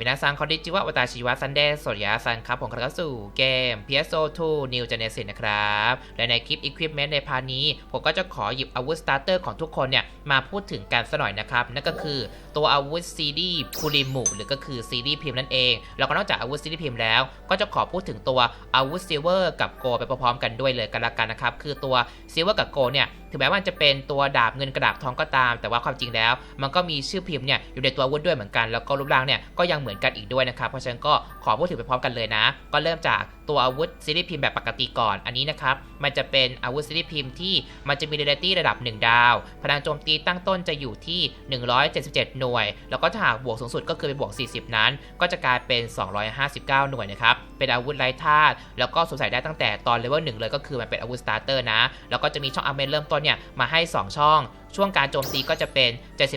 มินาซังคอนดิจิวะวตาชิวะซันเดย์สดยาซันครับผมกำลังเข้าสู่เกม PSO2 New Genesis นะครับ และในคลิป Equipment ในพานี้ ผมก็จะขอหยิบอาวุธสตาร์เตอร์ของทุกคนเนี่ย มาพูดถึงกันสักหน่อยนะครับ นั่นก็คือตัวอาวุธซีดีพูริมุหรือก็คือซีดีพิมพ์นั่นเอง แล้วก็นอกจากอาวุธซีดีพิมพ์แล้ว ก็จะขอพูดถึงตัวอาวุธซิลเวอร์กับโกไปพร้อมๆกันด้วยเลยกันละกันนะครับ คือตัวซิลเวอร์กับโกเนี่ยถึงแม้ว่าจะเป็นตัวดาบเงินกระดาบทองก็ตาม แต่ว่าความจริงแล้ว มันก็มีชื่อพิมพ์เนี่ยอยู่ในตัวอาวุธด้วยเหมือนกัน แล้วก็รูปร่างเนี่ยก็ยังเหมือนกันอีกด้วยนะครับ เพราะฉะนั้นก็ขอพูดถึงไปพร้อมกันเลยนะ ก็เริ่มจากตัวอาวุธซีรีส์พิมพ์แบบปกติก่อน อันนี้นะครับ มันจะเป็นอาวุธซีรีส์พิมพ์ที่มันจะมีเรเดตี้ระดับ 1 ดาว พลังโจมตีตั้งต้นจะอยู่ที่ 177 หน่วย แล้วก็ถ้าหากบวกสูงสุดก็คือไปบวก 40 นั้น ก็จะกลายเป็น 259 หน่วยนะครับ เป็นอาวุธไร้ธาตุ แล้วก็สวมใส่ได้ตั้งแต่ตอนเลเวล1เลยก็คือมันเป็นอาวุธสตาร์เตอร์นะ แล้วก็จะมีช่องอาร์เมนเริ่มต้นเนี่ยมาให้ 2 ช่อง ช่วงการโจมตีก็จะเป็น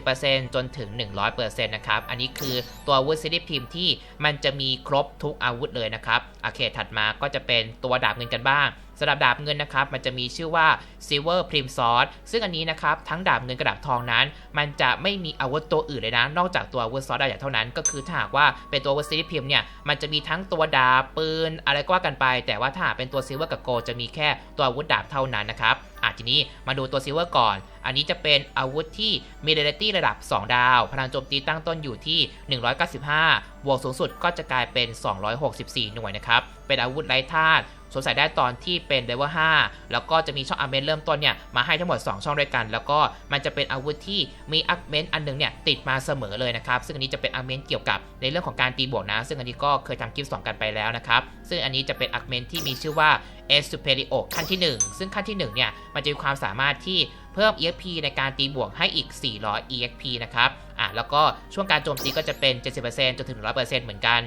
70%จนถึง 100%นะครับ อันนี้คือตัวอาวุธซีรีส์พิมพ์ที่มันจะมีครบทุกอาวุธเลยนะครับโอเคถัดมาก็จะเป็นตัวดาบเงินกันบ้าง สำหรับดาบเงินนะครับมันจะมีชื่อว่า Silver p r i m s w o r d ซึ่งอันนี้นะครับทั้งดาบเงินกับดาบทองนั้น มันจะไม่มีอาวุธตัวอื่นเลยนะ นอกจากตัวอาวุธซอสดาบอย่างเท่านั้น ก็คือถ้าหากว่าเป็นตัวอาวุธซีรีส์พิมเนี่ยมันจะมีทั้งตัวดาบปืนอะไรก็ว่ากันไป แต่ว่าถ้าเป็นตัวซิลเวอร์กับโกจะมีแค่ตัวอาวุธดาบเท่านั้นนะครับอะทีนี้มาดูตัวซิลเวอร์ก่อน อันนี้จะเป็นอาวุธที่มีเรเดตี้ระดับ 2 ดาว พลังโจมตีตั้งต้นอยู่ที่ 195 บวกสูงสุดก็จะกลายเป็น 264 หน่วยนะครับ เป็นอาวุธไร้ธาตุ สวมใส่ได้ตอนที่เป็นเลเวล5แล้วก็จะมีช่องอาร์เมนเริ่มต้นเนี่ยมาให้ทั้งหมด 2 ช่องด้วยกัน แล้วก็มันจะเป็นอาวุธที่มีอาร์เมนอันนึงเนี่ยติดมาเสมอเลยนะครับ ซึ่งอันนี้จะเป็นอาร์เมนเกี่ยวกับในเรื่องของการตีบวกนะ ซึ่งอันนี้ก็เคยทำคลิปสองกันไปแล้วนะครับซึ่งอันนี้จะเป็นอาร์เมนที่มีชื่อว่า e s u p e r i o ขั้นที่ 1 ซึ่งขั้นที่1เนี่ยมันจะมีความสามารถที่เพิ่ม EXP ในการตีบวกให้อีก 400 EXP นะครับ อะ แล้วก็ช่วงการโจมตีก็จะเป็น 70%จนถึง 100%เหมือนกัน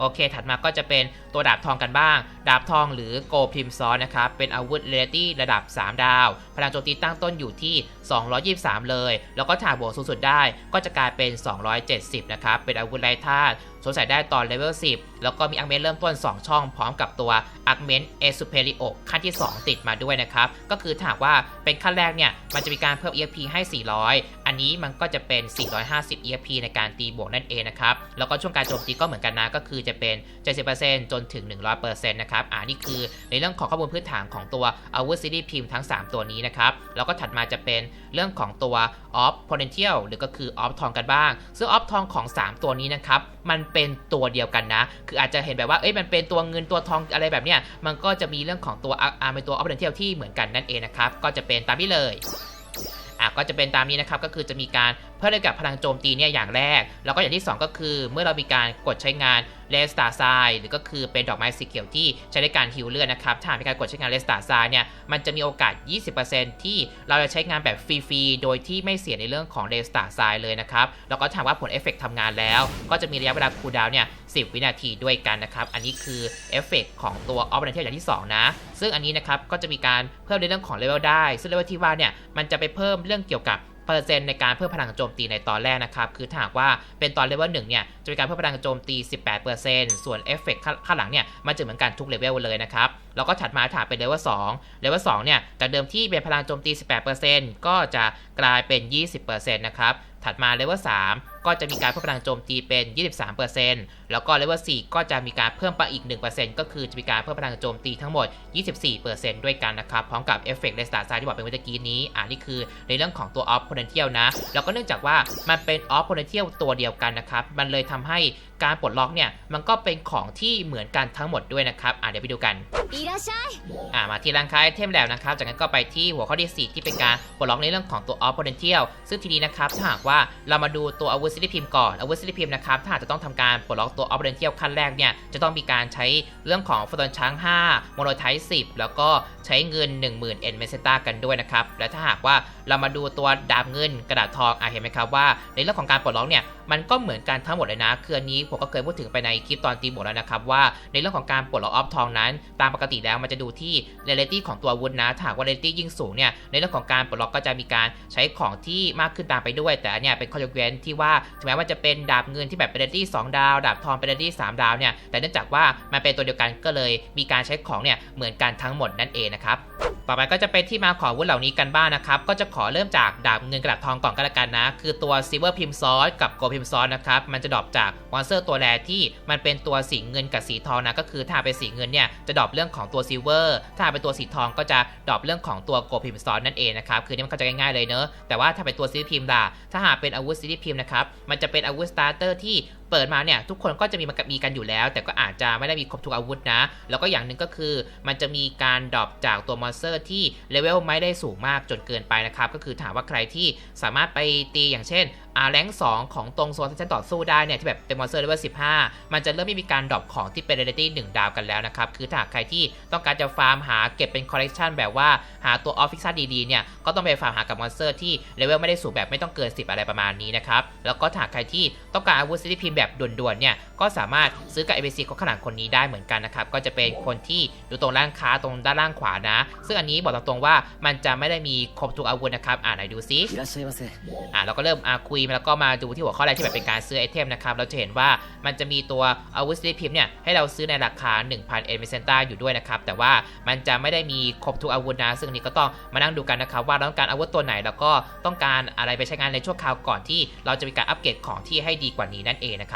โอเค ถัดมาก็จะเป็นตัวดาบทองกันบ้าง ดาบทองหรือโกพิมซอนนะครับ เป็นอาวุธเรตี้ระดับ 3 ดาว พลังโจมตีตั้งต้นอยู่ที่ 223 เลย แล้วก็ถากบวกสูงสุดได้ก็จะกลายเป็น 270 นะครับ เป็นอาวุธไร้ธาตุสวมใส่ได้ตอนเลเวล 10 แล้วก็มีอักเมนเริ่มต้น 2 ช่องพร้อมกับตัวอักเมนเอซูเพริโอขั้นที่ 2 ติดมาด้วยนะครับ ก็คือถ้าว่าเป็นขั้นแรกเนี่ย มันจะมีการเพิ่ม EXP ให้ 400 อันนี้มันก็จะเป็น 450 EXP ในการตีบวกนั่นเองนะครับ แล้วก็ช่วงการโจมตีก็เหมือนกันนะ ก็คือจะเป็น 70%จนถึง 100%นะครับอ่านี่คือในเรื่องของข้อมูลพื้นฐานของตัวอาวุธซีรีส์พิมพ์ทั้ง 3 ตัวนี้นะครับ แล้วก็ถัดมาจะเป็นเรื่องของตัว off potential หรือก็คือ off ทองกันบ้าง ซึ่ง off ทองของ 3 ตัวนี้นะครับมันเป็นตัวเดียวกันนะ คืออาจจะเห็นแบบว่าเอ้ยมันเป็นตัวเงินตัวทองอะไรแบบเนี้ยมันก็จะมีเรื่องของตัวอาร์เป็นตัว off potential ที่เหมือนกันนั่นเองนะครับก็จะเป็นตามนี้เลยอะก็จะเป็นตามนี้นะครับก็คือจะมีการ เพิ่มระดับพลังโจมตีเนี่ยอย่างแรก แล้วก็อย่างที่ 2 ก็คือ เมื่อเรามีการกดใช้งานเลสตาไซหรือก็คือเป็นดอกไม้สีเขียวที่ใช้ในการฮิวเลือดนะครับถ้ามีการกดใช้งานเลสตาไซเนี่ยมันจะมีโอกาส 20%ที่เราจะใช้งานแบบฟรีๆโดยที่ไม่เสียในเรื่องของเลสตาไซเลยนะครับแล้วก็ถามว่าผลเอฟเฟกต์ทำงานแล้ว ก็จะมีระยะเวลาคูลดาวน์เนี่ย10วินาทีด้วยกันนะครับ อันนี้คือเอฟเฟกของตัวออฟเรนเทียอย่างที่ 2 นะ ซึ่งอันนี้นะครับก็จะมีการเพิ่มในเรื่องของเลเวลได้ ซึ่งเลเวลที่ว่าเนี่ยมันจะไปเพิ่มเรื่องเกี่ยวกับ เปอร์เซ็นต์ในการเพิ่มพลังโจมตีในตอนแรกนะครับ คือถ้าหากว่าเป็นตอนเลเวลหนึ่งเนี่ยจะมีการเพิ่มพลังโจมตี 18%ส่วนเอฟเฟกต์ข้างหลังเนี่ยมันจะเหมือนกันทุกเลเวลเลยนะครับ แล้วก็ถัดมาถามเป็นเลเวล2เลเวล2เนี่ยจากเดิมที่เป็นพลังโจมตี 18%ก็จะกลายเป็น 20%นะครับ ถัดมาเลเวล3ก็จะมีการเพิ่มพลังโจมตีเป็น 23%แล้วก็เลเวล4ก็จะมีการเพิ่มไปอีก 1%ก็คือจะมีการเพิ่มพลังโจมตีทั้งหมด 24%ด้วยกันนะครับ พร้อมกับเอฟเฟกต์เลสตาร์ไซที่บอกเป็นเมื่อกี้นี้ อ่านี่คือในเรื่องของตัวออฟโพเนนเทียลนะ แล้วก็เนื่องจากว่ามันเป็นออฟโพเนนเทียลตัวเดียวกันนะครับ มันเลยทำให้ การปลดล็อกเนี่ยมันก็เป็นของที่เหมือนกันทั้งหมดด้วยนะครับอ่าเดี๋ยวไปดูกันอ่ามาที่ร้านค้าไอเทมแล้วนะครับ จากนั้นก็ไปที่หัวข้อที่ 4 ที่เป็นการปลดล็อกในเรื่องของตัวออฟโพเนนเทียลซึ่งทีนี้นะครับถ้าหากว่าเรามาดูตัวอาวุธซิลิพิมก่อนอาวุธซิลิพิมนะครับถ้าจะต้องทำการปลดล็อกตัวออฟโพเนนเทียลขั้นแรกเนี่ยจะต้องมีการใช้เรื่องของฟอตอนช้าง5โมโนไทป์10 แล้วก็ใช้เงิน 10,000เอ็นเมสตากันด้วยนะครับและถ้าหากว่าเรามาดูตัวดาบเงินกระดาษทองอะเห็นไหมครับว่า ในเรื่องของการปลดล็อกเนี่ย มันก็เหมือนกันทั้งหมดเลยนะคืออันนี้ผมก็เคยพูดถึงไปในคลิปตอนตีบวกแล้วนะครับว่าในเรื่องของการปลดล็อกออฟทองนั้น ตามปกติแล้วมันจะดูที่เรเลตี้ของตัววุธนะถ้าว่าเรเลตี้ยิ่งสูงเนี่ยในเรื่องของการปลดล็อกก็จะมีการใช้ของที่มากขึ้นตามไปด้วย แต่อันเนี้ยเป็นข้อยกเว้นที่ว่าถึงแม้ว่าจะเป็นดาบเงินที่แบบเป็นเรเลตี้2ดาวดาบทองเป็นเรเลตี้3ดาวเนี่ยแต่เนื่องจากว่ามันเป็นตัวเดียวกันก็เลยมีการใช้ของเนี่ยเหมือนกันทั้งหมดนั่นเองนะครับต่อไปก็จะเป็นที่มาของวุธเหล่านี้กันบ้างนะครับก็จะขอเริ่มจากดาบเงินกระดาษทองก่อนก็แล้วกันนะ คือตัวซิเวอร์พิมซอสกับโกพิมพิมซอนนะครับ มันจะดรอปจากมอนสเตอร์ตัวแรที่มันเป็นตัวสีเงินกับสีทองนะ ก็คือถ้าเป็นสีเงินเนี่ยจะดรอปเรื่องของตัวซิลเวอร์ ถ้าเป็นตัวสีทองก็จะดรอปเรื่องของตัวโกพิมซอนนั่นเองนะครับ คือนี่มันเข้าใจง่ายๆเลยเนอะ แต่ว่าถ้าเป็นตัวซีรีพิมล่ะ ถ้าหากเป็นอาวุธซีรีพิมนะครับ มันจะเป็นอาวุธสตาร์เตอร์ที่ เปิดมาเนี่ยทุกคนก็จะมีมีกันอยู่แล้ว แต่ก็อาจจะไม่ได้มีครบทุกอาวุธนะ แล้วก็อย่างหนึ่งก็คือมันจะมีการดรอปจากตัวมอนสเตอร์ที่เลเวลไม่ได้สูงมากจนเกินไปนะครับ ก็คือถามว่าใครที่สามารถไปตีอย่างเช่นอาแรงสองของตรงโซนที่ฉันต่อสู้ได้เนี่ยที่แบบเป็นมอนสเตอร์เลเวล15มันจะเริ่มไม่มีการดรอปของที่เป็นเร a ตี้1ดาวกันแล้วนะครับ คือถ้าใครที่ต้องการจะฟาร์มหาเก็บเป็นคอลเลกชันแบบว่าหาตัวออฟฟิศดีๆเนี่ยก็ต้องไปฟาร์มหากับมอนสเตอร์ที่เลเวลไม่ได้สูงแบบไม่ต้องเกิน 10 อะไรประมาณนี้นะครับแล้วก็ถ้าใครที่ต้องการอาวุธซีรีส์พิมแบบด่วนๆเนี่ยก็สามารถซื้อกับ ABC ก็ขนาดคนนี้ได้เหมือนกันนะครับก็จะเป็นคนที่อยู่ตรงล่างค้าตรงด้านล่างขวานะ ซึ่งอันนี้บอกตรงๆว่ามันจะไม่ได้มีครบทุกอาวุธนะครับอ่านไหนดูซิอ่าเราก็เริ่มอาคุยแล้วก็มาดูที่หัวข้ออะไรที่แบบเป็นการซื้อไอเทมนะครับเราจะเห็นว่ามันจะมีตัวอาวุธสลิปพิมเนี่ยให้เราซื้อในราคา 1,000เอเมเซนต้าอยู่ด้วยนะครับแต่ว่ามันจะไม่ได้มีครบทุกอาวุธนะ ซึ่งนี้ก็ต้องมานั่งดูกันนะครับว่าเราต้องการอาวุธตัวไหนแล้วก็ต้องการอะไรไปใช้งานในช่วงคราวก่อนที่เราจะมีการอัปเกรดของที่ให้ดีกว่านี้นั่นเองนะ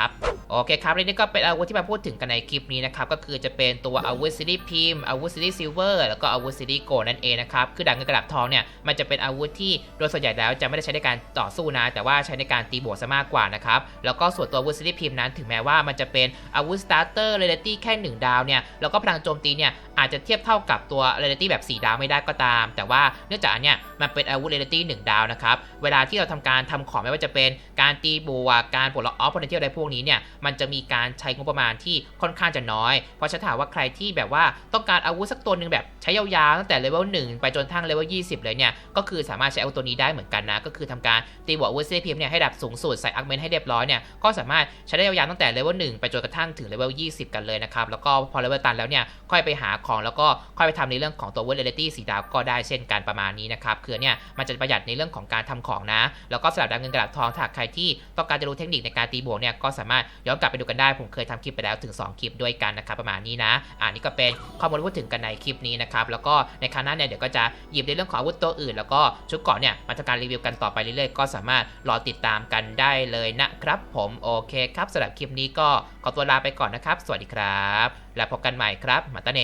โอเคครับและนี่ก็เป็นอาวุธที่มาพูดถึงกันในคลิปนี้นะครับก็คือจะเป็นตัวอาวุธซีรีส์พิมพ์อาวุธซีรีส์ซิลเวอร์แล้วก็อาวุธซีรีส์โกลนั่นเองนะครับคือดาบเงินกระดับทองเนี่ยมันจะเป็นอาวุธที่โดยส่วนใหญ่แล้วจะไม่ได้ใช้ในการต่อสู้นะ แต่ว่าใช้ในการตีบวกซะมากกว่านะครับแล้วก็ส่วนตัวอาวุธซีรีส์พิมพ์นั้นถึงแม้ว่ามันจะเป็นอาวุธสตาร์เตอร์เรเลตี้แค่ 1 ดาวเนี่ยแล้วก็พลังโจมตีเนี่ยอาจจะเทียบเท่ากับตัวเรเลตี้แบบ 4 ดาวไม่ได้ก็ตาม แต่ว่าเนื่องจากอันเนี้ยมันเป็นอาวุธเรเลตี้1ดาวนะครับเวลาที่เราทำการทำของไม่ว่าจะเป็นการตีบวกการปลดล็อกออฟพอเทนเทียลอะไรพวกนี้เนี่ยมันจะมีการใช้งบประมาณที่ค่อนข้างจะน้อย เพราะฉันถามว่าใครที่แบบว่าต้องการอาวุธสักตัวหนึ่งแบบใช้ยาวๆตั้งแต่เลเวล1ไปจนทั้งเลเวล20 เลยเนี่ยก็คือสามารถใช้อาวุธตัวนี้ได้เหมือนกันนะ ก็คือทำการตีบวกอาวุธเซพีมเนี่ยให้ดับสูงสุดใส่อาร์เมนให้เรียบร้อยเนี่ยก็สามารถใช้ได้ยาวๆตั้งแต่เลเวล1ไปจนกระทั่งถึงเลเวล20 กันเลยนะครับแล้วก็พอเลเวลตันแล้วเนี่ยค่อยไปหาของแล้วก็ค่อยไปทำในเรื่องของตัวเวอร์เรลิตี้สีดาวก็ได้เช่นกันประมาณนี้นะครับคือเนี่ยมันจะประหยัดในเรื่องของการทำของนะ แล้วก็สลับดาวเงินกระดาษทองถ้าใครที่ต้องการจะรู้เทคนิคในการตีบวกเนี่ยก็สามารถย้อนกลับไปดูกันได้ ผมเคยทำคลิปไปแล้วถึง 2 คลิปด้วยกันนะครับประมาณนี้นะอ่านี่ก็เป็นข้อมูลพูดถึงกันในคลิปนี้นะครับแล้วก็ในครั้งหน้าเนี่ยเดี๋ยวก็จะหยิบในเรื่องของอาวุธตัวอื่น แล้วก็ชุดเกราะเนี่ยมาทำการรีวิวกันต่อไปเรื่อยๆ ก็สามารถรอติดตามกันได้เลยนะครับ ผมโอเคครับสำหรับคลิปนี้ก็ขอตัวลาไปก่อนนะครับ สวัสดีครับ แล้วพบกันใหม่ครับมาตาเน